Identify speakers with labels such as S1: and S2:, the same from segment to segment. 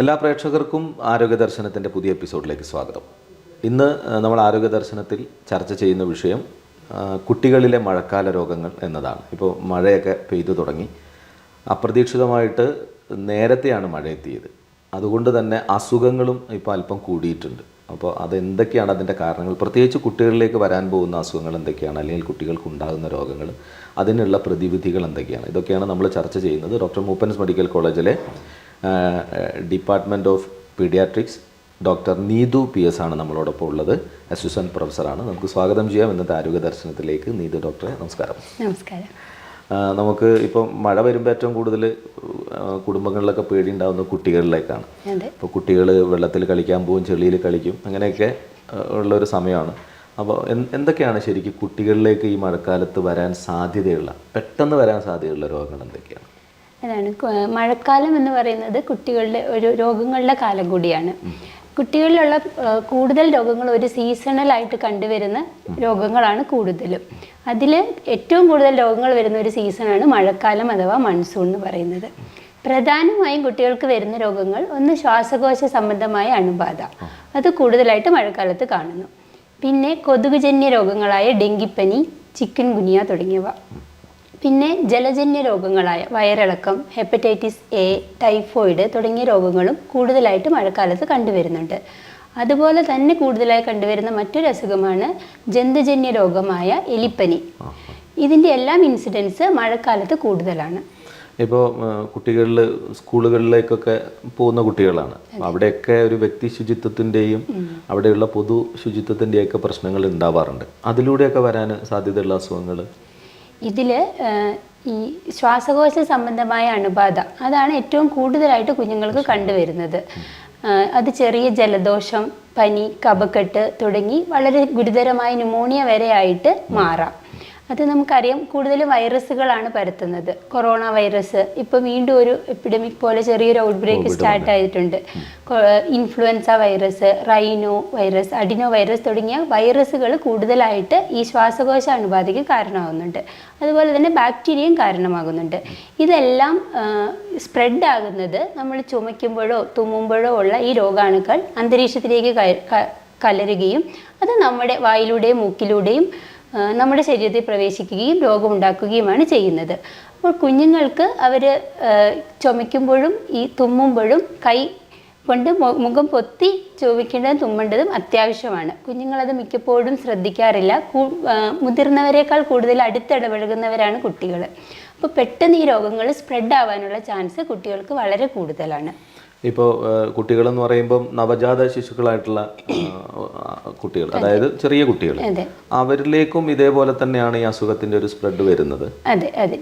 S1: എല്ലാ പ്രേക്ഷകർക്കും ആരോഗ്യ ദർശനത്തിന്റെ പുതിയ എപ്പിസോഡിലേക്ക് സ്വാഗതം. ഇന്ന് നമ്മൾ ആരോഗ്യ ദർശനത്തിൽ ചർച്ച ചെയ്യുന്ന വിഷയം കുട്ടികളിലെ മഴക്കാല രോഗങ്ങൾ എന്നതാണ്. ഇപ്പോൾ മഴയൊക്കെ പെയ്തു തുടങ്ങി. അപ്രതീക്ഷിതമായിട്ട് നേരത്തെയാണ് മഴ എത്തിയത്. അതുകൊണ്ട് തന്നെ അസുഖങ്ങളും ഇപ്പോൾ അല്പം കൂടിയിട്ടുണ്ട്. അപ്പോൾ അതെന്തൊക്കെയാണ് അതിന്റെ കാരണങ്ങൾ? പ്രത്യേകിച്ച് കുട്ടികളിലേക്ക് വരാൻ പോകുന്ന അസുഖങ്ങൾ എന്തൊക്കെയാണ്? അല്ലെങ്കിൽ കുട്ടികൾക്ക് ഉണ്ടാകുന്ന രോഗങ്ങൾ അതിനുള്ള പ്രതിവിധികൾ എന്തൊക്കെയാണ്? ഇതൊക്കെയാണ് നമ്മൾ ചർച്ച ചെയ്യുന്നത്. ഡോക്ടർ മൂപ്പൻസ് മെഡിക്കൽ കോളേജിലെ department of paediatrics doctor Neethu P S ആണ് നമ്മളോടൊപ്പം ഉള്ളത്. അസിസ്റ്റന്റ് പ്രൊഫസറാണ്. നമുക്ക് സ്വാഗതം ചെയ്യാം ഇന്നത്തെ ആരോഗ്യ ദർശനത്തിലേക്ക്. നീതു ഡോക്ടറെ നമസ്കാരം.
S2: നമസ്കാരം.
S1: നമുക്ക് ഇപ്പം മഴ വരുമ്പോൾ ഏറ്റവും കൂടുതൽ കുടുംബങ്ങളിലൊക്കെ പേടി ഉണ്ടാകുന്ന കുട്ടികളിലേക്കാണ് ഇപ്പോൾ കുട്ടികൾ വെള്ളത്തിൽ കളിക്കാൻ പോകും ചെളിയിൽ കളിക്കും അങ്ങനെയൊക്കെ ഉള്ള ഒരു സമയമാണ്. അപ്പോൾ എന്തൊക്കെയാണ് ശരിക്കും കുട്ടികളിലേക്ക് ഈ മഴക്കാലത്ത് വരാൻ സാധ്യതയുള്ള പെട്ടെന്ന് വരാൻ സാധ്യതയുള്ള രോഗങ്ങൾ എന്തൊക്കെയാണ്?
S2: അതാണ് മഴക്കാലം എന്ന് പറയുന്നത് കുട്ടികളുടെ ഒരു രോഗങ്ങളുടെ കാലം കൂടിയാണ്. കുട്ടികളിലുള്ള കൂടുതൽ രോഗങ്ങൾ ഒരു സീസണലായിട്ട് കണ്ടുവരുന്ന രോഗങ്ങളാണ് കൂടുതലും. അതിൽ ഏറ്റവും കൂടുതൽ രോഗങ്ങൾ വരുന്ന ഒരു സീസണാണ് മഴക്കാലം അഥവാ മൺസൂൺ എന്ന് പറയുന്നത്. പ്രധാനമായും കുട്ടികൾക്ക് വരുന്ന രോഗങ്ങൾ ഒന്ന് ശ്വാസകോശ സംബന്ധമായ അണുബാധ. അത് കൂടുതലായിട്ട് മഴക്കാലത്ത് കാണുന്നു. പിന്നെ കൊതുകുജന്യ രോഗങ്ങളായ ഡെങ്കിപ്പനി ചിക്കൻ ഗുനിയ തുടങ്ങിയവ പിന്നെ ജലജന്യ രോഗങ്ങളായ വയറിളക്കം ഹെപ്പറ്റൈറ്റിസ് എ ടൈഫോയിഡ് തുടങ്ങിയ രോഗങ്ങളും കൂടുതലായിട്ട് മഴക്കാലത്ത് കണ്ടുവരുന്നുണ്ട്. അതുപോലെ തന്നെ കൂടുതലായി കണ്ടുവരുന്ന മറ്റൊരു അസുഖമാണ് ജന്തുജന്യ രോഗമായ എലിപ്പനി. ഇതിന്റെ എല്ലാം ഇൻസിഡൻസ് മഴക്കാലത്ത് കൂടുതലാണ്.
S1: ഇപ്പോൾ കുട്ടികളിൽ സ്കൂളുകളിലേക്കൊക്കെ പോകുന്ന കുട്ടികളാണ്. അവിടെയൊക്കെ ഒരു വ്യക്തി ശുചിത്വത്തിന്റെയും അവിടെയുള്ള പൊതു ശുചിത്വത്തിന്റെയൊക്കെ പ്രശ്നങ്ങൾ ഉണ്ടാവാറുണ്ട്. അതിലൂടെയൊക്കെ വരാൻ സാധ്യതയുള്ള അസുഖങ്ങൾ
S2: ഇതിൽ ഈ ശ്വാസകോശ സംബന്ധമായ അണുബാധ അതാണ് ഏറ്റവും കൂടുതലായിട്ട് കുഞ്ഞുങ്ങൾക്ക് കണ്ടുവരുന്നത്. അത് ചെറിയ ജലദോഷം പനി കപക്കെട്ട് തുടങ്ങി വളരെ ഗുരുതരമായ ന്യൂമോണിയ വരെ ആയിട്ട് മാറാം. അത് നമുക്കറിയാം കൂടുതലും വൈറസുകളാണ് പരത്തുന്നത്. കൊറോണ വൈറസ് ഇപ്പോൾ വീണ്ടും ഒരു എപ്പിഡമിക് പോലെ ചെറിയൊരു ഔട്ട് ബ്രേക്ക് സ്റ്റാർട്ട് ആയിട്ടുണ്ട്. Influenza virus rhinovirus adenovirus തുടങ്ങിയ വൈറസുകൾ കൂടുതലായിട്ട് ഈ ശ്വാസകോശ അണുബാധയ്ക്ക് കാരണമാകുന്നുണ്ട്. അതുപോലെ തന്നെ ബാക്ടീരിയയും കാരണമാകുന്നുണ്ട്. ഇതെല്ലാം സ്പ്രെഡ് ആകുന്നത് നമ്മൾ ചുമയ്ക്കുമ്പോഴോ തുമ്മുമ്പോഴോ ഉള്ള ഈ രോഗാണുക്കൾ അന്തരീക്ഷത്തിലേക്ക് കലരുകയും അത് നമ്മുടെ വായിലൂടെയും മൂക്കിലൂടെയും നമ്മുടെ ശരീരത്തിൽ പ്രവേശിക്കുകയും രോഗമുണ്ടാക്കുകയുമാണ് ചെയ്യുന്നത്. അപ്പോൾ കുഞ്ഞുങ്ങൾക്ക് അവർ ചുമയ്ക്കുമ്പോഴും ഈ തുമ്മുമ്പോഴും കൈ കൊണ്ട് മുഖം പൊത്തി ചുമക്കേണ്ടതും തുമ്മേണ്ടതും അത്യാവശ്യമാണ്. കുഞ്ഞുങ്ങളത് മിക്കപ്പോഴും ശ്രദ്ധിക്കാറില്ല. മുതിർന്നവരെക്കാൾ കൂടുതൽ അടുത്തിടപഴകുന്നവരാണ് കുട്ടികൾ അപ്പോൾ പെട്ടെന്ന് ഈ രോഗങ്ങൾ സ്പ്രെഡ് ആവാനുള്ള ചാൻസ് കുട്ടികൾക്ക് വളരെ കൂടുതലാണ്.
S1: ഇപ്പോൾ കുട്ടികളെന്ന് പറയുമ്പം നവജാത ശിശുക്കളായിട്ടുള്ള കുട്ടികൾ അതായത് ചെറിയ കുട്ടികൾ. അവരിലേക്കും ഇതേപോലെ തന്നെയാണ് ഈ അസുഖത്തിന്റെ ഒരു സ്പ്രെഡ് വരുന്നത്.
S2: അതെ അതെ.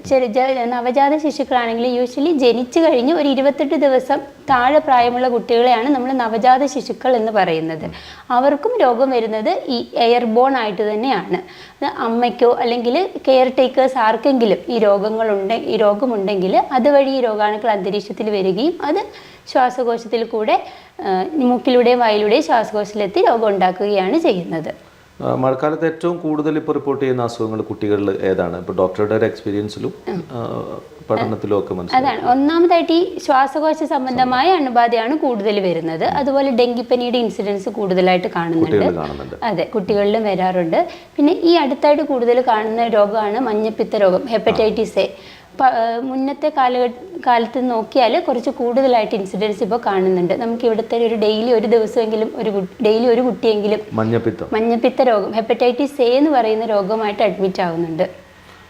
S2: നവജാത ശിശുക്കളാണെങ്കിൽ യൂഷ്വലി ജനിച്ചു കഴിഞ്ഞ് ഒരു ഇരുപത്തെട്ട് ദിവസം താഴെ പ്രായമുള്ള കുട്ടികളെയാണ് നമ്മൾ നവജാത ശിശുക്കൾ എന്ന് പറയുന്നത്. അവർക്കും രോഗം വരുന്നത് ഈ എയർബോൺ ആയിട്ട് തന്നെയാണ്. അമ്മയ്ക്കോ അല്ലെങ്കിൽ കെയർ ടേക്കേഴ്സ് ആർക്കെങ്കിലും ഈ രോഗങ്ങളുണ്ട് ഈ രോഗമുണ്ടെങ്കിൽ അതുവഴി ഈ രോഗാണുക്കൾ അന്തരീക്ഷത്തിൽ വരികയും അത് ശ്വാസകോശത്തിൽ കൂടെ മൂക്കിലൂടെയും വായിലൂടെയും ശ്വാസകോശത്തിലെത്തി രോഗം ഉണ്ടാക്കുകയാണ് ചെയ്യുന്നത്.
S1: മഴക്കാലത്ത് ഏറ്റവും കൂടുതൽ ഇപ്പോൾ റിപ്പോർട്ട് ചെയ്യുന്ന അസുഖങ്ങൾ കുട്ടികളിൽ ഏതാണ്? ഇപ്പോൾ ഡോക്ടറുടെ ഒരു എക്സ്പീരിയൻസിലും പഠനത്തിലും ഒക്കെ
S2: അതാണ്. ഒന്നാമതായിട്ട് ഈ ശ്വാസകോശ സംബന്ധമായ അണുബാധയാണ് കൂടുതൽ വരുന്നത്. അതുപോലെ ഡെങ്കിപ്പനിയുടെ ഇൻസിഡൻസ് കൂടുതലായിട്ട് കാണുന്നുണ്ട്. അതെ കുട്ടികളിലും വരാറുണ്ട്. പിന്നെ ഈ അടുത്തായിട്ട് കൂടുതൽ കാണുന്ന രോഗമാണ് മഞ്ഞപ്പിത്ത രോഗം ഹെപ്പറ്റൈറ്റിസ്. എ മുന്നത്തെ കാലഘട്ട കാലത്ത് നോക്കിയാൽ കുറച്ച് കൂടുതലായിട്ട് ഇൻസിഡൻസ് ഇപ്പോൾ കാണുന്നുണ്ട്. നമുക്ക് ഇവിടുത്തെ ഒരു ഡെയിലി ഒരു ദിവസമെങ്കിലും ഒരു ഡെയിലി ഒരു കുട്ടിയെങ്കിലും
S1: മഞ്ഞപ്പിത്തം.
S2: മഞ്ഞപ്പിത്ത രോഗം ഹെപ്പറ്റൈറ്റിസ് എ എന്ന് പറയുന്ന രോഗമായിട്ട് അഡ്മിറ്റ് ആവുന്നുണ്ട്.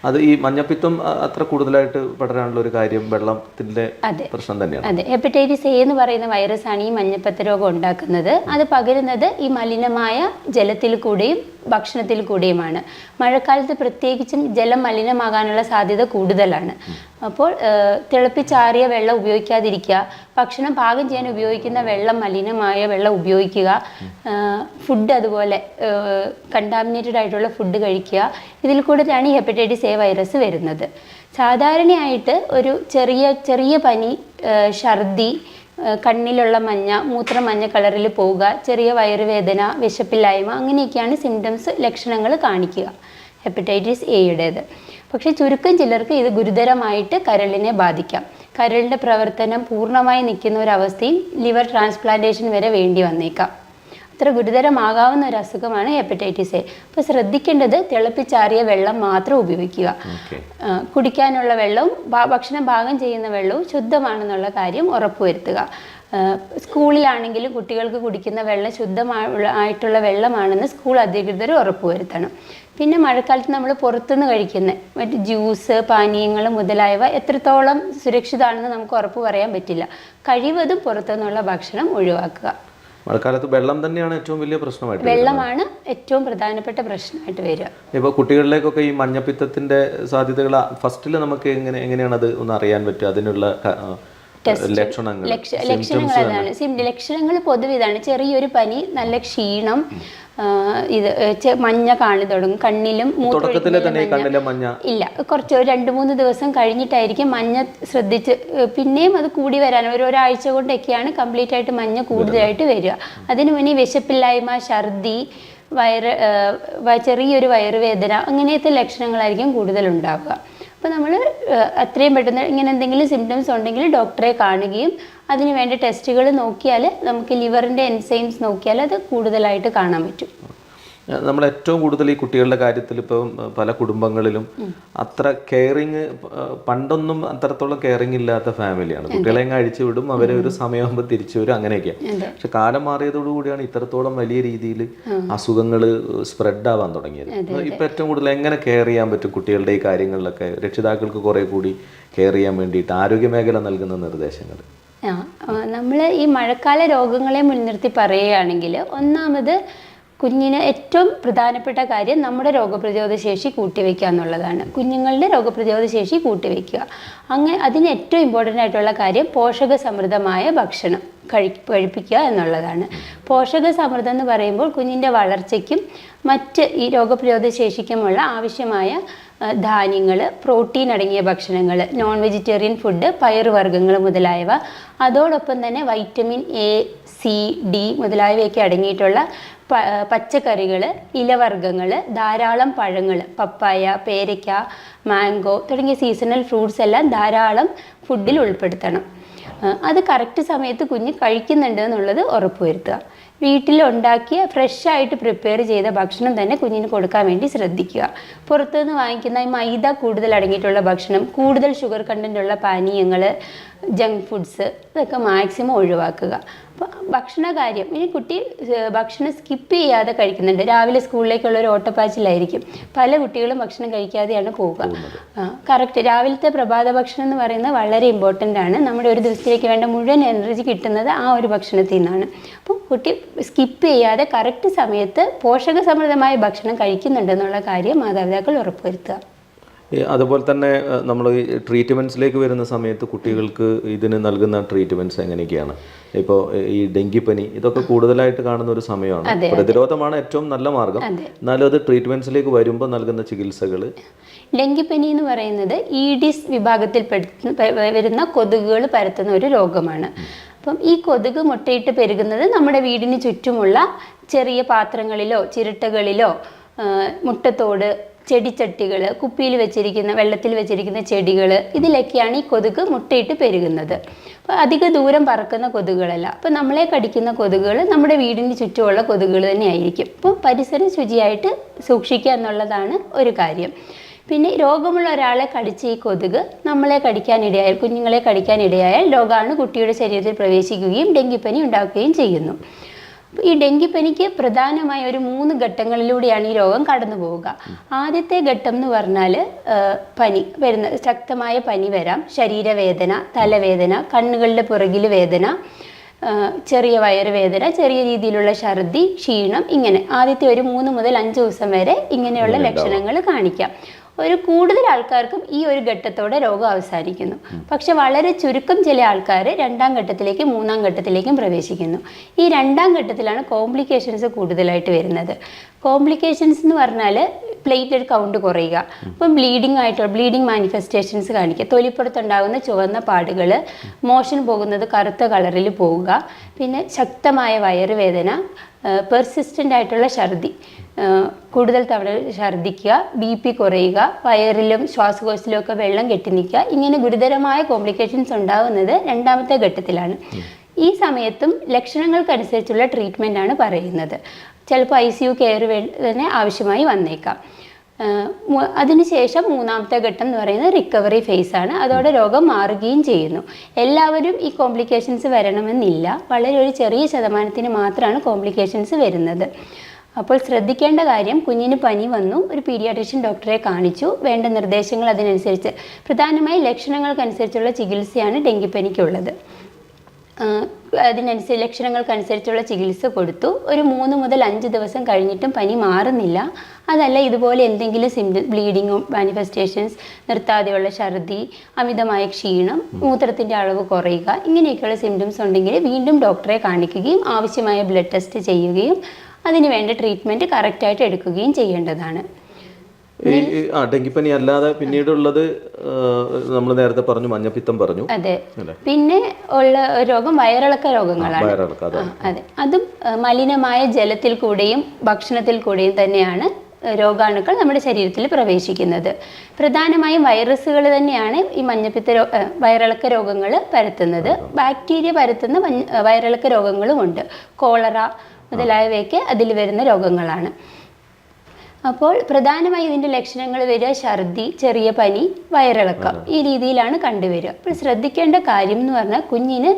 S1: അത് ഈ മഞ്ഞപ്പിത്തം അത്ര കൂടുതലായിട്ട് പടരാനുള്ള ഒരു കാര്യം വെള്ളത്തിന്റെ പ്രശ്നം തന്നെയാണ്.
S2: അതെ. ഹെപ്പറ്റൈറ്റിസ് എ എന്ന് പറയുന്ന വൈറസാണ് ഈ മഞ്ഞപ്പിത്ത രോഗം ഉണ്ടാക്കുന്നത്. അത് പകരുന്നത് ഈ മലിനമായ ജലത്തിൽ കൂടെയും ഭക്ഷണത്തിൽ കൂടിയുമാണ്. മഴക്കാലത്ത് പ്രത്യേകിച്ചും ജലം മലിനമാകാനുള്ള സാധ്യത കൂടുതലാണ്. അപ്പോൾ തിളപ്പിച്ചാറിയ വെള്ളം ഉപയോഗിക്കാതിരിക്കുക ഭക്ഷണം പാകം ചെയ്യാൻ ഉപയോഗിക്കുന്ന വെള്ളം മലിനമായ വെള്ളം ഉപയോഗിക്കുക ഫുഡ് അതുപോലെ കണ്ടാമിനേറ്റഡ് ആയിട്ടുള്ള ഫുഡ് കഴിക്കുക ഇതിൽ കൂടെയാണ് ഈ ഹെപ്പറ്റൈറ്റിസ് എ വൈറസ് വരുന്നത്. സാധാരണയായിട്ട് ഒരു ചെറിയ ചെറിയ പനി ഛർദി കണ്ണിലുള്ള മഞ്ഞ മൂത്രം മഞ്ഞ കളറിൽ പോവുക ചെറിയ വയറുവേദന വിശപ്പില്ലായ്മ അങ്ങനെയൊക്കെയാണ് സിംറ്റംസ് ലക്ഷണങ്ങൾ കാണിക്കുക. ഹെപ്പറ്റൈറ്റിസ് എയുടേത് പക്ഷെ ചുരുക്കം ചിലർക്ക് ഇത് ഗുരുതരമായിട്ട് കരളിനെ ബാധിക്കാം. കരളിന്റെ പ്രവർത്തനം പൂർണമായി നിൽക്കുന്ന ഒരു അവസ്ഥയും ലിവർ ട്രാൻസ്പ്ലാന്റേഷൻ വരെ വേണ്ടി വന്നേക്കാം. അത്ര ഗുരുതരമാകാവുന്ന ഒരു അസുഖമാണ് ഹെപ്പറ്റൈറ്റിസ് എ. അപ്പോൾ ശ്രദ്ധിക്കേണ്ടത് തിളപ്പിച്ചാറിയ വെള്ളം മാത്രം ഉപയോഗിക്കുക. കുടിക്കാനുള്ള വെള്ളവും ഭക്ഷണം പാകം ചെയ്യുന്ന വെള്ളവും ശുദ്ധമാണെന്നുള്ള കാര്യം ഉറപ്പുവരുത്തുക. സ്കൂളിലാണെങ്കിലും കുട്ടികൾക്ക് കുടിക്കുന്ന വെള്ളം ശുദ്ധമായ ആയിട്ടുള്ള വെള്ളമാണെന്ന് സ്കൂൾ അധികൃതർ ഉറപ്പുവരുത്തണം. പിന്നെ മഴക്കാലത്ത് നമ്മൾ പുറത്തുനിന്ന് കഴിക്കുന്ന മറ്റ് ജ്യൂസ് പാനീയങ്ങൾ മുതലായവ എത്രത്തോളം സുരക്ഷിതമാണെന്ന് നമുക്ക് ഉറപ്പ് പറയാൻ പറ്റില്ല. കഴിവതും പുറത്തുനിന്നുള്ള ഭക്ഷണം ഒഴിവാക്കുക.
S1: മഴക്കാലത്ത് വെള്ളം തന്നെയാണ് ഏറ്റവും വലിയ പ്രശ്നമായിട്ട്
S2: വെള്ളമാണ് ഏറ്റവും പ്രധാനപ്പെട്ട പ്രശ്നമായിട്ട് വരിക.
S1: ഇപ്പോൾ കുട്ടികളിലേക്കൊക്കെ ഈ മഞ്ഞപ്പിത്തത്തിന്റെ സാധ്യതകൾ ഫസ്റ്റിൽ നമുക്ക് എങ്ങനെ എങ്ങനെയാണ് അത് ഒന്ന് അറിയാൻ പറ്റുക? അതിനുള്ള ലക്ഷണങ്ങൾ
S2: ലക്ഷ ലക്ഷണങ്ങൾ അതാണ്. ലക്ഷണങ്ങൾ പൊതുവെ ഇതാണ്. ചെറിയൊരു പനി നല്ല ക്ഷീണം ഇത് മഞ്ഞ കാണി തുടങ്ങും. കണ്ണിലും ഇല്ല. കുറച്ച് ഒരു രണ്ട് മൂന്ന് ദിവസം കഴിഞ്ഞിട്ടായിരിക്കും മഞ്ഞ ശ്രദ്ധിച്ച് പിന്നെയും അത് കൂടി വരാൻ ഒരു ഒരാഴ്ച കൊണ്ടൊക്കെയാണ് കംപ്ലീറ്റ് ആയിട്ട് മഞ്ഞ കൂടുതലായിട്ട് വരിക. അതിനു മുന്നേ വിശപ്പില്ലായ്മ ഛർദി വയറ് ചെറിയൊരു വയറുവേദന അങ്ങനത്തെ ലക്ഷണങ്ങളായിരിക്കും കൂടുതൽ ഉണ്ടാവുക അപ്പോൾ നമ്മൾ എത്രയും പെട്ടെന്ന് ഇങ്ങനെ എന്തെങ്കിലും സിംറ്റംസ് ഉണ്ടെങ്കിൽ ഡോക്ടറെ കാണുകയും അതിന് വേണ്ട ടെസ്റ്റുകൾ നോക്കിയാൽ നമുക്ക് ലിവറിന്റെ എൻസൈംസ് നോക്കിയാൽ അത് കൂടുതലായിട്ട് കാണാൻ പറ്റും.
S1: നമ്മൾ ഏറ്റവും കൂടുതൽ ഈ കുട്ടികളുടെ കാര്യത്തിൽ ഇപ്പം പല കുടുംബങ്ങളിലും അത്ര കെയറിങ് പണ്ടൊന്നും അത്രത്തോളം കെയറിങ് ഇല്ലാത്ത ഫാമിലിയാണ് കുട്ടികളെ അങ്ങ് അഴിച്ചു വിടും അവരെ ഒരു സമയമാകുമ്പോൾ തിരിച്ചു വരും അങ്ങനെയൊക്കെയാണ്. പക്ഷെ കാലം മാറിയതോടുകൂടിയാണ് ഇത്രത്തോളം വലിയ രീതിയിൽ അസുഖങ്ങൾ സ്പ്രെഡ് ആവാൻ തുടങ്ങിയത്. ഇപ്പൊ ഏറ്റവും കൂടുതൽ എങ്ങനെ കെയർ ചെയ്യാൻ പറ്റും കുട്ടികളുടെ ഈ കാര്യങ്ങളിലൊക്കെ? രക്ഷിതാക്കൾക്ക് കുറെ കൂടി കെയർ ചെയ്യാൻ വേണ്ടിയിട്ട് ആരോഗ്യ മേഖല നൽകുന്ന നിർദ്ദേശങ്ങൾ
S2: നമ്മൾ ഈ മഴക്കാല രോഗങ്ങളെ മുൻനിർത്തി പറയുകയാണെങ്കിൽ ഒന്നാമത് കുഞ്ഞിന് ഏറ്റവും പ്രധാനപ്പെട്ട കാര്യം നമ്മുടെ രോഗപ്രതിരോധ ശേഷി കൂട്ടിവെക്കുക എന്നുള്ളതാണ്. കുഞ്ഞുങ്ങളുടെ രോഗപ്രതിരോധ ശേഷി കൂട്ടിവെക്കുക. അങ്ങനെ അതിന് ഏറ്റവും ഇമ്പോർട്ടന്റ് ആയിട്ടുള്ള കാര്യം പോഷക സമൃദ്ധമായ ഭക്ഷണം കഴി കഴിപ്പിക്കുക എന്നുള്ളതാണ്. പോഷക സമൃദ്ധം എന്ന് പറയുമ്പോൾ കുഞ്ഞിന്റെ വളർച്ചയ്ക്കും മറ്റ് ഈ രോഗപ്രതിരോധ ശേഷിക്കുമുള്ള ആവശ്യമായ ധാന്യങ്ങൾ പ്രോട്ടീൻ അടങ്ങിയ ഭക്ഷണങ്ങൾ നോൺ വെജിറ്റേറിയൻ ഫുഡ് പയറുവർഗങ്ങൾ മുതലായവ. അതോടൊപ്പം തന്നെ വൈറ്റമിൻ എ സി ഡി മുതലായവയൊക്കെ അടങ്ങിയിട്ടുള്ള പ പച്ചക്കറികൾ ഇലവർഗങ്ങൾ ധാരാളം പഴങ്ങൾ പപ്പായ പേരയ്ക്ക മാംഗോ തുടങ്ങിയ സീസണൽ ഫ്രൂട്ട്സ് എല്ലാം ധാരാളം ഫുഡിൽ ഉൾപ്പെടുത്തണം. അത് കറക്റ്റ് സമയത്ത് കുഞ്ഞ് കഴിക്കുന്നുണ്ട് എന്നുള്ളത് ഉറപ്പുവരുത്തുക. വീട്ടിൽ ഫ്രഷായിട്ട് പ്രിപ്പയർ ചെയ്ത ഭക്ഷണം തന്നെ കുഞ്ഞിന് കൊടുക്കാൻ വേണ്ടി ശ്രദ്ധിക്കുക. പുറത്തുനിന്ന് വാങ്ങിക്കുന്ന മൈദ കൂടുതൽ അടങ്ങിയിട്ടുള്ള ഭക്ഷണം കൂടുതൽ ഷുഗർ കണ്ടന്റുള്ള പാനീയങ്ങൾ ജങ്ക് ഫുഡ്സ് ഇതൊക്കെ മാക്സിമം ഒഴിവാക്കുക. അപ്പോൾ ഭക്ഷണ കാര്യം ഇനി കുട്ടി ഭക്ഷണം സ്കിപ്പ് ചെയ്യാതെ കഴിക്കുന്നുണ്ട്. രാവിലെ സ്കൂളിലേക്കുള്ള ഒരു ഓട്ടപ്പാച്ചിലായിരിക്കും. പല കുട്ടികളും ഭക്ഷണം കഴിക്കാതെയാണ് പോവുക. കറക്റ്റ് രാവിലത്തെ പ്രഭാത ഭക്ഷണം എന്ന് പറയുന്നത് വളരെ ഇമ്പോർട്ടന്റ് ആണ്. നമ്മുടെ ഒരു ദിവസത്തിലേക്ക് വേണ്ട മുഴുവൻ എനർജി കിട്ടുന്നത് ആ ഒരു ഭക്ഷണത്തിൽ നിന്നാണ്. അപ്പോൾ കുട്ടി സ്കിപ്പ് ചെയ്യാതെ കറക്റ്റ് സമയത്ത് പോഷകസമൃദ്ധമായ ഭക്ഷണം കഴിക്കുന്നുണ്ടെന്നുള്ള കാര്യം മാതാപിതാക്കൾ ഉറപ്പുവരുത്തുക.
S1: അതുപോലെ തന്നെ നമ്മൾ ട്രീറ്റ്മെന്റ്സിലേക്ക് വരുന്ന സമയത്ത് കുട്ടികൾക്ക് ഇതിന് നൽകുന്ന ട്രീറ്റ്മെന്റ്സ് എങ്ങനെയൊക്കെയാണ്? ഇപ്പോൾ ഈ ഡെങ്കിപ്പനി ഇതൊക്കെ കൂടുതലായിട്ട് കാണുന്ന ഒരു സമയമാണ്. പ്രതിരോധമാണ് ഏറ്റവും നല്ല മാർഗം. എന്നാലും അത് ട്രീറ്റ്മെന്റ്സിലേക്ക് വരുമ്പോൾ നൽകുന്ന ചികിത്സകൾ
S2: ഡെങ്കിപ്പനി എന്ന് പറയുന്നത് ഈഡിസ് വിഭാഗത്തിൽ വരുന്ന കൊതുകുകൾ പരത്തുന്ന ഒരു രോഗമാണ്. അപ്പം ഈ കൊതുക് മുട്ടയിട്ട് പെരുകുന്നത് നമ്മുടെ വീടിന് ചുറ്റുമുള്ള ചെറിയ പാത്രങ്ങളിലോ ചിരട്ടകളിലോ മുട്ടത്തോട് ചെടിച്ചട്ടികൾ കുപ്പിയിൽ വെച്ചിരിക്കുന്ന വെള്ളത്തിൽ വെച്ചിരിക്കുന്ന ചെടികൾ ഇതിലൊക്കെയാണ് ഈ കൊതുക് മുട്ടയിട്ട് പെരുകുന്നത്. അപ്പോൾ അധിക ദൂരം പറക്കുന്ന കൊതുകുകളല്ല. അപ്പോൾ നമ്മളെ കടിക്കുന്ന കൊതുകുകൾ നമ്മുടെ വീടിന് ചുറ്റുമുള്ള കൊതുകുകൾ തന്നെയായിരിക്കും. അപ്പോൾ പരിസരം ശുചിയായിട്ട് സൂക്ഷിക്കുക എന്നുള്ളതാണ് ഒരു കാര്യം. പിന്നെ രോഗമുള്ള ഒരാളെ കടിച്ച ഈ കൊതുക് നമ്മളെ കടിക്കാനിടയായാൽ കുഞ്ഞുങ്ങളെ കടിക്കാനിടയായാൽ രോഗാണു കുട്ടിയുടെ ശരീരത്തിൽ പ്രവേശിക്കുകയും ഡെങ്കിപ്പനി ഉണ്ടാക്കുകയും ചെയ്യുന്നു. ഈ ഡെങ്കിപ്പനിക്ക് പ്രധാനമായ ഒരു മൂന്ന് ഘട്ടങ്ങളിലൂടെയാണ് ഈ രോഗം കടന്നു പോവുക. ആദ്യത്തെ ഘട്ടം എന്ന് പറഞ്ഞാൽ പനി വരുന്ന ശക്തമായ പനി വരാം. ശരീരവേദന തലവേദന കണ്ണുകളുടെ പുറകിൽ വേദന ചെറിയ വയറുവേദന ചെറിയ രീതിയിലുള്ള ഛർദി ക്ഷീണം ഇങ്ങനെ. ആദ്യത്തെ ഒരു മൂന്ന് മുതൽ അഞ്ച് ദിവസം വരെ ഇങ്ങനെയുള്ള ലക്ഷണങ്ങൾ കാണിക്കാം. ഒരു കൂടുതൽ ആൾക്കാർക്കും ഈ ഒരു ഘട്ടത്തോടെ രോഗം അവസാനിക്കുന്നു. പക്ഷെ വളരെ ചുരുക്കം ചില ആൾക്കാർ രണ്ടാം ഘട്ടത്തിലേക്കും മൂന്നാം ഘട്ടത്തിലേക്കും പ്രവേശിക്കുന്നു. ഈ രണ്ടാം ഘട്ടത്തിലാണ് കോംപ്ലിക്കേഷൻസ് കൂടുതലായിട്ട് വരുന്നത്. കോംപ്ലിക്കേഷൻസ് എന്ന് പറഞ്ഞാൽ പ്ലേറ്റഡ് കൗണ്ട് കുറയുക. ഇപ്പം ബ്ലീഡിംഗ് ആയിട്ടുള്ള ബ്ലീഡിംഗ് മാനിഫെസ്റ്റേഷൻസ് കാണിക്കുക. തൊലിപ്പുറത്തുണ്ടാകുന്ന ചുവന്ന പാടുകൾ മോഷൻ പോകുന്നത് കറുത്ത കളറിൽ പോവുക. പിന്നെ ശക്തമായ വയറുവേദന പെർസിസ്റ്റന്റ് ആയിട്ടുള്ള ഛർദി. കൂടുതൽ തവണ ഛർദ്ദിക്കുക ബി പി കുറയുക വയറിലും ശ്വാസകോശത്തിലും ഒക്കെ വെള്ളം കെട്ടി നിൽക്കുക ഇങ്ങനെ ഗുരുതരമായ കോംപ്ലിക്കേഷൻസ് ഉണ്ടാകുന്നത് രണ്ടാമത്തെ ഘട്ടത്തിലാണ്. ഈ സമയത്തും ലക്ഷണങ്ങൾക്കനുസരിച്ചുള്ള ട്രീറ്റ്മെന്റ് ആണ് പറയുന്നത്. ചിലപ്പോൾ ഐ സി യു കെയർ തന്നെ ആവശ്യമായി വന്നേക്കാം. അതിനുശേഷം മൂന്നാമത്തെ ഘട്ടം എന്ന് പറയുന്നത് റിക്കവറി ഫേസ് ആണ്. അതോടെ രോഗം മാറുകയും ചെയ്യുന്നു. എല്ലാവരും ഈ കോംപ്ലിക്കേഷൻസ് വരണമെന്നില്ല. വളരെ ഒരു ചെറിയ ശതമാനത്തിന് മാത്രമാണ് കോംപ്ലിക്കേഷൻസ് വരുന്നത്. അപ്പോൾ ശ്രദ്ധിക്കേണ്ട കാര്യം കുഞ്ഞിന് പനി വന്നു ഒരു പീഡിയാട്രിഷ്യൻ ഡോക്ടറെ കാണിച്ചു. വേണ്ട നിർദ്ദേശങ്ങൾ അതിനനുസരിച്ച് പ്രധാനമായും ലക്ഷണങ്ങൾക്കനുസരിച്ചുള്ള ചികിത്സയാണ് ഡെങ്കിപ്പനിക്കുള്ളത്. അതിനനുസരിച്ച് ലക്ഷണങ്ങൾക്കനുസരിച്ചുള്ള ചികിത്സ കൊടുത്തു. ഒരു മൂന്ന് മുതൽ അഞ്ച് ദിവസം കഴിഞ്ഞിട്ടും പനി മാറുന്നില്ല. അതല്ല ഇതുപോലെ എന്തെങ്കിലും സിംറ്റം ബ്ലീഡിങ്ങും മാനിഫെസ്റ്റേഷൻസ് നിർത്താതെയുള്ള ഛർദി അമിതമായ ക്ഷീണം മൂത്രത്തിന്റെ അളവ് കുറയുക ഇങ്ങനെയൊക്കെയുള്ള സിംറ്റംസ് ഉണ്ടെങ്കിൽ വീണ്ടും ഡോക്ടറെ കാണിക്കുകയും ആവശ്യമായ ബ്ലഡ് ടെസ്റ്റ് ചെയ്യുകയും അതിനുവേണ്ട ട്രീറ്റ്മെന്റ് കറക്റ്റായിട്ട് എടുക്കുകയും ചെയ്യേണ്ടതാണ്.
S1: ഈ ആ ഡെങ്കിപ്പനി അല്ലാതെ പിന്നീടുള്ളത് നമ്മൾ നേരത്തെ പറഞ്ഞു മഞ്ഞപ്പിത്തം പറഞ്ഞു.
S2: അതെ. പിന്നെ ഉള്ള രോഗം വയറിളക്ക രോഗങ്ങളാണ്.
S1: അതെ.
S2: അതെ. മലിനമായ ജലത്തിൽ കൂടെയും ഭക്ഷണത്തിൽ കൂടെയും തന്നെയാണ് രോഗാണുക്കൾ നമ്മുടെ ശരീരത്തിൽ പ്രവേശിക്കുന്നത്. പ്രധാനമായും വൈറസുകൾ തന്നെയാണ് ഈ മഞ്ഞപ്പിത്ത രോ വയറിളക്ക രോഗങ്ങൾ പരത്തുന്നത്. ബാക്ടീരിയ പരത്തുന്ന വയറിളക്ക രോഗങ്ങളുമുണ്ട്. കോളറ മുതലായവയൊക്കെ അതിൽ വരുന്ന രോഗങ്ങളാണ്. അപ്പോൾ പ്രധാനമായും ഇതിന്റെ ലക്ഷണങ്ങൾ വരിക ഛർദി ചെറിയ പനി വയറിളക്കം. ഈ രീതിയിലാണ് കണ്ടുവരിക. അപ്പോൾ ശ്രദ്ധിക്കേണ്ട കാര്യം എന്ന് പറഞ്ഞാൽ കുഞ്ഞിന്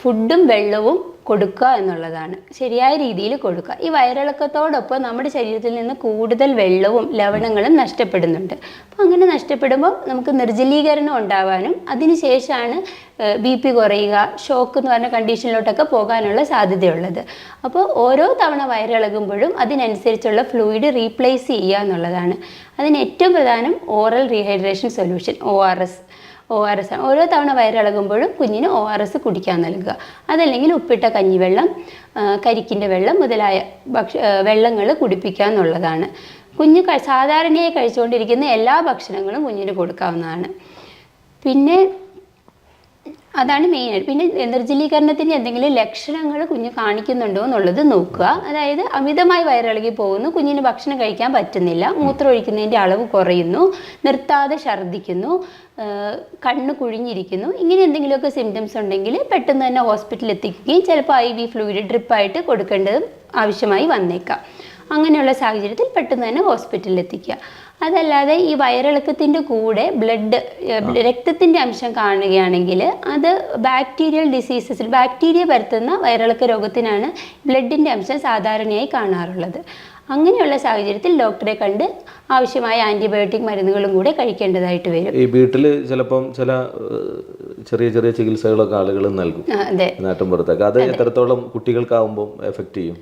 S2: ഫുഡും വെള്ളവും കൊടുക്കുക എന്നുള്ളതാണ്. ശരിയായ രീതിയിൽ കൊടുക്കുക. ഈ വയറിളക്കത്തോടൊപ്പം നമ്മുടെ ശരീരത്തിൽ നിന്ന് കൂടുതൽ വെള്ളവും ലവണങ്ങളും നഷ്ടപ്പെടുന്നുണ്ട്. അപ്പോൾ അങ്ങനെ നഷ്ടപ്പെടുമ്പോൾ നമുക്ക് നിർജലീകരണം ഉണ്ടാവാനും അതിനുശേഷമാണ് ബി പി കുറയുക ഷോക്ക് എന്ന് പറഞ്ഞ കണ്ടീഷനിലോട്ടൊക്കെ പോകാനുള്ള സാധ്യതയുള്ളത്. അപ്പോൾ ഓരോ തവണ വയറിളകുമ്പോഴും അതിനനുസരിച്ചുള്ള ഫ്ലൂയിഡ് റീപ്ലേസ് ചെയ്യുക എന്നുള്ളതാണ്. അതിന് ഏറ്റവും പ്രധാനം oral rehydration solution O R S. O R S ആണ്. ഓരോ തവണ വയറിളകുമ്പോഴും കുഞ്ഞിന് ഒ ആർ എസ് കുടിക്കാൻ നൽകുക. അതല്ലെങ്കിൽ ഉപ്പിട്ട കഞ്ഞിവെള്ളം കരിക്കിന്റെ വെള്ളം മുതലായ ഭക്ഷ വെള്ളങ്ങൾ കുടിപ്പിക്കുക എന്നുള്ളതാണ്. കുഞ്ഞ് സാധാരണയായി കഴിച്ചുകൊണ്ടിരിക്കുന്ന എല്ലാ ഭക്ഷണങ്ങളും കുഞ്ഞിന് കൊടുക്കാവുന്നതാണ്. പിന്നെ അതാണ് മെയിനായിട്ട് പിന്നെ നിർജലീകരണത്തിന്റെ എന്തെങ്കിലും ലക്ഷണങ്ങൾ കുഞ്ഞ് കാണിക്കുന്നുണ്ടോ എന്നുള്ളത് നോക്കുക. അതായത് അമിതമായി വയറിളകി പോകുന്നു കുഞ്ഞിന് ഭക്ഷണം കഴിക്കാൻ പറ്റുന്നില്ല മൂത്രം ഒഴിക്കുന്നതിന്റെ അളവ് കുറയുന്നു നിർത്താതെ ഛർദ്ദിക്കുന്നു കണ്ണ് കുഴിഞ്ഞിരിക്കുന്നു ഇങ്ങനെ എന്തെങ്കിലുമൊക്കെ സിംറ്റംസ് ഉണ്ടെങ്കിൽ പെട്ടെന്ന് തന്നെ ഹോസ്പിറ്റലിൽ എത്തിക്കുകയും ചിലപ്പോൾ ഐ വി ഫ്ലൂയിഡ് ഡ്രിപ്പായിട്ട് കൊടുക്കേണ്ടതും ആവശ്യമായി വന്നേക്കാം. അങ്ങനെയുള്ള സാഹചര്യത്തിൽ പെട്ടെന്ന് തന്നെ ഹോസ്പിറ്റലിൽ എത്തിക്കുക അതല്ലാതെ ഈ വയറിളക്കത്തിന്റെ കൂടെ ബ്ലഡ് രക്തത്തിന്റെ അംശം കാണുകയാണെങ്കിൽ അത് ബാക്ടീരിയൽ ഡിസീസസിൽ ബാക്ടീരിയ പരത്തുന്ന വയറിളക്ക രോഗത്തിനാണ് ബ്ലഡിന്റെ അംശം സാധാരണയായി കാണാറുള്ളത്. അങ്ങനെയുള്ള സാഹചര്യത്തിൽ ഡോക്ടറെ കണ്ട് ആവശ്യമായ ആന്റിബയോട്ടിക് മരുന്നുകളും കൂടെ കഴിക്കേണ്ടതായിട്ട് വരും.
S1: ഈ വീട്ടിൽ ചിലപ്പം ചില ചെറിയ ചെറിയ ചികിത്സകളൊക്കെ ആളുകൾ നൽകും. നാട്ടിൻ പുറത്തൊക്കെ അത് എത്രത്തോളം കുട്ടികൾക്കാവുമ്പോൾ എഫക്റ്റ് ചെയ്യും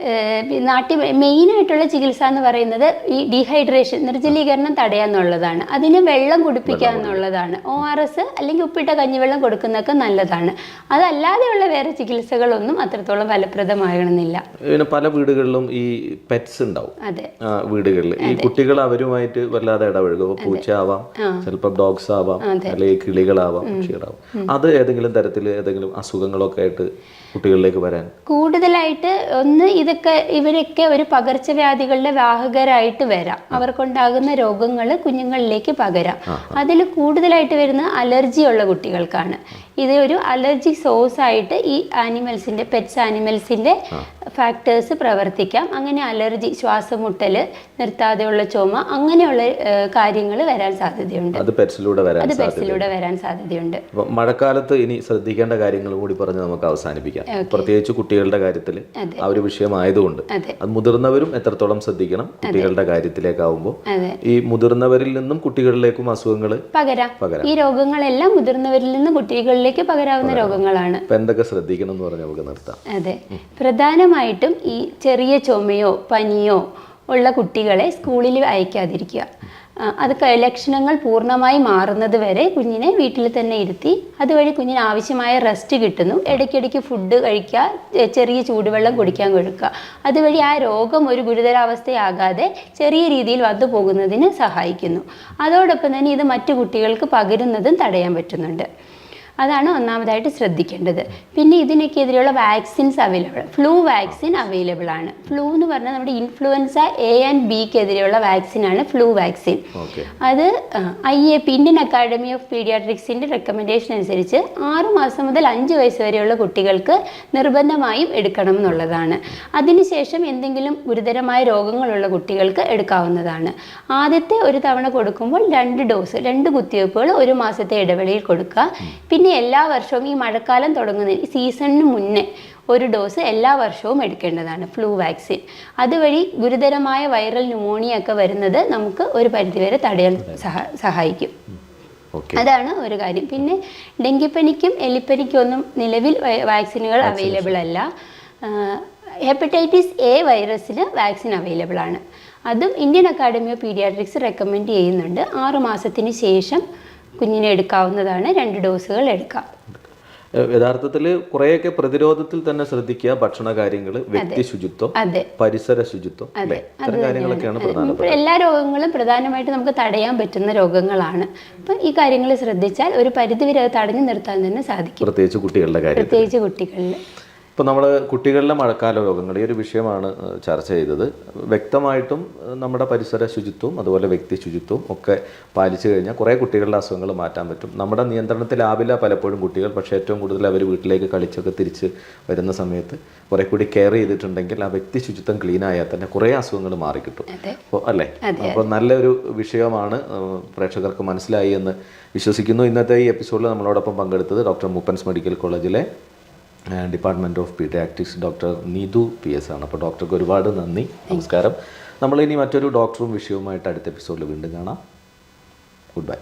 S2: ഏഹ് നാട്ടി മെയിനായിട്ടുള്ള ചികിത്സ എന്ന് പറയുന്നത് ഈ ഡീഹൈഡ്രേഷൻ നിർജലീകരണം തടയാന്നുള്ളതാണ് അതിന് വെള്ളം കുടിപ്പിക്കുക എന്നുള്ളതാണ്. ഒ ആർ എസ് അല്ലെങ്കിൽ ഉപ്പിട്ട കഞ്ഞിവെള്ളം കൊടുക്കുന്നതൊക്കെ നല്ലതാണ്. അതല്ലാതെയുള്ള വേറെ ചികിത്സകളൊന്നും അത്രത്തോളം ഫലപ്രദമാകണമെന്നില്ല.
S1: പിന്നെ പല വീടുകളിലും ഈ പെറ്റ്സ് ഉണ്ടാവും.
S2: അതെ.
S1: വീടുകളിൽ ഈ കുട്ടികൾ അവരുമായിട്ട് വല്ലാതെ ഇടപഴകും. പൂച്ച ആവാം ചിലപ്പോൾ ഡോഗ്സ് ആവാം അല്ലെങ്കിൽ കിളികളാവാം പക്ഷികളാവാം. അത് ഏതെങ്കിലും തരത്തിൽ ഏതെങ്കിലും അസുഖങ്ങളൊക്കെ ആയിട്ട് കുട്ടികളിലേക്ക് വരാൻ?
S2: കൂടുതലായിട്ട് ഒന്ന് ഇതൊക്കെ ഇവരൊക്കെ ഒരു പകർച്ചവ്യാധികളുടെ വാഹകരായിട്ട് വരാം. അവർക്കുണ്ടാകുന്ന രോഗങ്ങൾ കുഞ്ഞുങ്ങളിലേക്ക് പകരാം. അതിൽ കൂടുതലായിട്ട് വരുന്ന അലർജിയുള്ള ഉള്ള കുട്ടികൾക്കാണ് ഇത് ഒരു അലർജി സോഴ്സ് ആയിട്ട് ഈ ആനിമൽസിന്റെ പെറ്റ്സ് ആനിമൽസിന്റെ ഫാക്ടേഴ്സ് പ്രവർത്തിക്കാം. അങ്ങനെ അലർജി ശ്വാസമുട്ടൽ നിർത്താതെയുള്ള ചുമ അങ്ങനെയുള്ള കാര്യങ്ങൾ വരാൻ സാധ്യതയുണ്ട്.
S1: അത് പെറ്റ്സിലൂടെ വരാൻ
S2: അത് പെറ്റ്സിലൂടെ വരാൻ സാധ്യതയുണ്ട്.
S1: മഴക്കാലത്ത് ഇനി ശ്രദ്ധിക്കേണ്ട കാര്യങ്ങൾ കൂടി പറഞ്ഞ് നമുക്ക് അവസാനിപ്പിക്കാം. പ്രത്യേകിച്ച് കുട്ടികളുടെ കാര്യത്തിൽ. ആ ഒരു വിഷയമായതുകൊണ്ട്.
S2: അത്.
S1: മുതിർന്നവരും എത്രത്തോളം ശ്രദ്ധിക്കണം കുട്ടികളുടെ കാര്യത്തിലേക്കാവുമ്പോൾ. ഈ മുതിർന്നവരിൽ നിന്നും കുട്ടികളിലേക്കും അസുഖങ്ങൾ
S2: പകരാം.
S1: പകരാം.
S2: ഈ രോഗങ്ങളെല്ലാം മുതിർന്നവരിൽ നിന്ന് കുട്ടികളിലേക്ക് പകരാവുന്ന രോഗങ്ങളാണ്.
S1: എന്തൊക്കെ ശ്രദ്ധിക്കണം എന്ന് നമുക്ക് നിർത്താം.
S2: അതെ. പ്രധാനമായിട്ടും ഈ ചെറിയ ചുമയോ പനിയോ ഉള്ള കുട്ടികളെ സ്കൂളിൽ അയക്കാതിരിക്കുക. അത് ലക്ഷണങ്ങൾ പൂർണമായി മാറുന്നത് വരെ കുഞ്ഞിനെ വീട്ടിൽ തന്നെ ഇരുത്തി അതുവഴി കുഞ്ഞിന് ആവശ്യമായ റെസ്റ്റ് കിട്ടുന്നു. ഇടയ്ക്കിടയ്ക്ക് ഫുഡ് കഴിക്കുക ചെറിയ ചൂടുവെള്ളം കുടിക്കാൻ കൊടുക്കുക. അതുവഴി ആ രോഗം ഒരു ഗുരുതരാവസ്ഥയാകാതെ ചെറിയ രീതിയിൽ വന്നു പോകുന്നതിന് സഹായിക്കുന്നു. അതോടൊപ്പം തന്നെ ഇത് മറ്റു കുട്ടികൾക്ക് പകരുന്നതും തടയാൻ പറ്റുന്നുണ്ട്. അതാണ് ഒന്നാമതായിട്ട് ശ്രദ്ധിക്കേണ്ടത്. പിന്നെ ഇതിനൊക്കെതിരെയുള്ള vaccines available flu vaccine available ആണ്. ഫ്ലൂ എന്ന് പറഞ്ഞാൽ നമ്മുടെ ഇൻഫ്ലുവൻസ എ ആൻഡ് ബിക്കെതിരെയുള്ള വാക്സിനാണ് ഫ്ലൂ വാക്സിൻ അത് I A P Indian Academy of പീഡിയാട്രിക്സിന്റെ recommendation അനുസരിച്ച് ആറ് മാസം മുതൽ അഞ്ച് വയസ്സ് വരെയുള്ള കുട്ടികൾക്ക് നിർബന്ധമായും എടുക്കണം എന്നുള്ളതാണ്. അതിനുശേഷം എന്തെങ്കിലും ഗുരുതരമായ രോഗങ്ങളുള്ള കുട്ടികൾക്ക് എടുക്കാവുന്നതാണ്. ആദ്യത്തെ ഒരു തവണ കൊടുക്കുമ്പോൾ രണ്ട് ഡോസ് രണ്ട് കുത്തിവയ്പ്പുകൾ ഒരു മാസത്തെ ഇടവേളയിൽ കൊടുക്കുക. പിന്നെ എല്ലാ വർഷവും ഈ മഴക്കാലം തുടങ്ങുന്ന ഈ സീസണിന് മുന്നേ ഒരു ഡോസ് എല്ലാ വർഷവും എടുക്കേണ്ടതാണ് ഫ്ലൂ വാക്സിൻ. അതുവഴി ഗുരുതരമായ വൈറൽ ന്യൂമോണിയ ഒക്കെ വരുന്നത് നമുക്ക് ഒരു പരിധിവരെ തടയാൻ സഹായിക്കും. അതാണ് ഒരു കാര്യം. പിന്നെ ഡെങ്കിപ്പനിക്കും എലിപ്പനിക്കും ഒന്നും നിലവിൽ വാക്സിനുകൾ അവൈലബിൾ അല്ല ഹെപ്പറ്റൈറ്റിസ് എ വൈറസിന് വാക്സിൻ അവൈലബിൾ ആണ് അതും Indian Academy of Paediatrics recommend ചെയ്യുന്നുണ്ട്. ആറു മാസത്തിന് ശേഷം കുഞ്ഞിനെ എടുക്കാവുന്നതാണ്. രണ്ട് ഡോസുകൾ എടുക്കാം.
S1: യഥാർത്ഥത്തിൽ കുറേയൊക്കെ പ്രതിരോധത്തിൽ തന്നെ ശ്രദ്ധിക്കുക. ഭക്ഷണ കാര്യങ്ങൾ വ്യക്തി ശുചിത്വം
S2: അതെ.
S1: പരിസര ശുചിത്വം കാര്യങ്ങളൊക്കെയാണ്
S2: പ്രധാനപ്പെട്ടത്. എല്ലാ രോഗങ്ങളും പ്രധാനമായിട്ട് നമുക്ക് തടയാൻ പറ്റുന്ന രോഗങ്ങളാണ്. അപ്പം ഈ കാര്യങ്ങൾ ശ്രദ്ധിച്ചാൽ ഒരു പരിധിവരെ അത് തടഞ്ഞു നിർത്താൻ തന്നെ സാധിക്കും.
S1: പ്രത്യേകിച്ച് കുട്ടികളുടെ കാര്യം
S2: പ്രത്യേകിച്ച് കുട്ടികളിൽ.
S1: ഇപ്പോൾ നമ്മൾ കുട്ടികളിലെ മഴക്കാല രോഗങ്ങൾ ഈ ഒരു വിഷയമാണ് ചർച്ച ചെയ്തത്. വ്യക്തമായിട്ടും നമ്മുടെ പരിസര ശുചിത്വവും അതുപോലെ വ്യക്തി ശുചിത്വവും ഒക്കെ പാലിച്ചു കഴിഞ്ഞാൽ കുറേ കുട്ടികളുടെ അസുഖങ്ങൾ മാറ്റാൻ പറ്റും. നമ്മുടെ നിയന്ത്രണത്തിലാവില്ല പലപ്പോഴും കുട്ടികൾ പക്ഷേ ഏറ്റവും കൂടുതൽ അവർ വീട്ടിലേക്ക് കളിച്ചൊക്കെ തിരിച്ച് വരുന്ന സമയത്ത് കുറേ കൂടി കെയർ ചെയ്തിട്ടുണ്ടെങ്കിൽ ആ വ്യക്തി ശുചിത്വം ക്ലീൻ ആയാൽ തന്നെ കുറേ അസുഖങ്ങൾ മാറിക്കിട്ടും. അപ്പോൾ അല്ലേ? അപ്പോൾ നല്ലൊരു വിഷയമാണ് പ്രേക്ഷകർക്ക് മനസ്സിലായി എന്ന് വിശ്വസിക്കുന്നു. ഇന്നത്തെ ഈ എപ്പിസോഡിൽ നമ്മളോടൊപ്പം പങ്കെടുത്തത് ഡോക്ടർ മൂപ്പൻസ് മെഡിക്കൽ കോളേജിലെ department of paediatrics doctor Neethu P S ആണ്. അപ്പോൾ ഡോക്ടർക്ക് ഒരുപാട് നന്ദി. നമസ്കാരം. നമ്മളിനി മറ്റൊരു ഡോക്ടറും വിഷയവുമായിട്ട് അടുത്ത എപ്പിസോഡിൽ വീണ്ടും കാണാം. Good bye